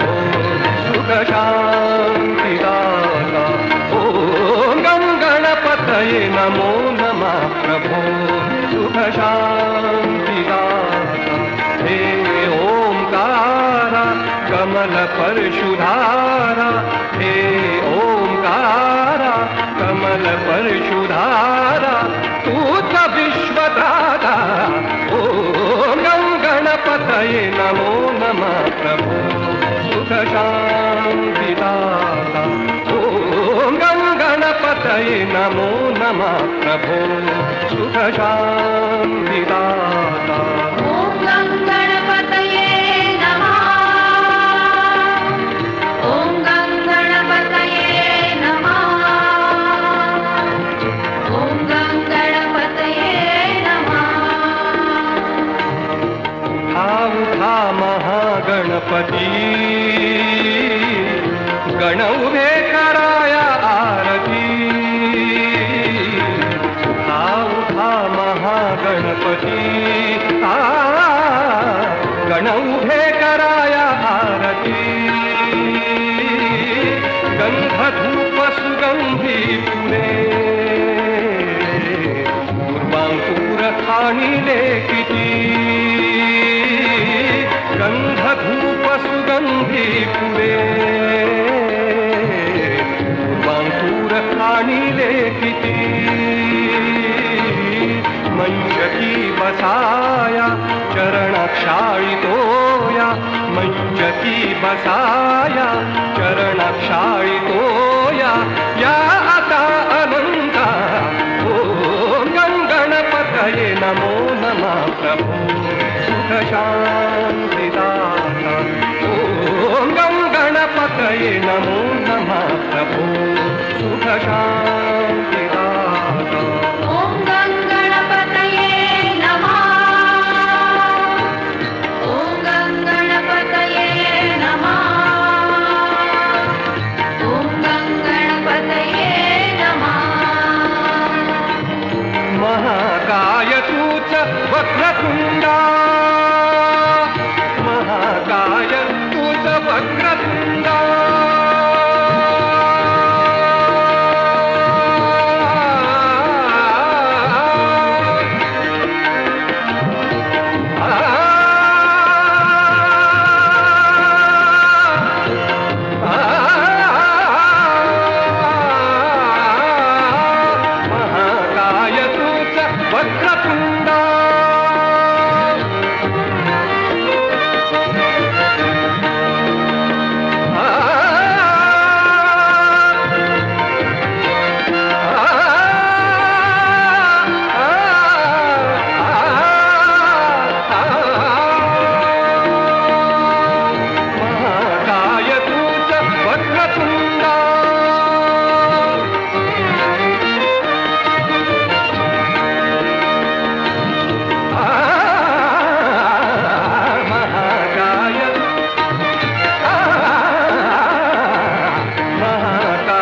प्रभो सुख ॐ ओ गङ्गणपतये नमो नमः प्रभो। सुख हे ॐकार कमलपरशुधारा हे ॐकार कमलपरशुधारा गणपतये नमो नमः प्रभो सुख शान्तिदाता ॐ गणपतये नमो नमः प्रभो सुख महागणपती गण उभे कराया आरती। उठा उठा महागणपती। आ गण उभे कराया आरती। गंध धूप सुगंधी फुले। दुर्वांकूर आणिले किती। सुगंधी फुले दुर्वांकूर आणिले किती मंजकी बसाया चरण क्षाळितोया मंजकी बसाया चरण क्षाळितोया या आता अनंता ॐ गणपतये नमो नमः प्रभो। शिवाय नमो नमः प्रभो सुखशान्तिदा महाकायसूच वक्रतुण्डा महाकायसूच वक्रतुण्डा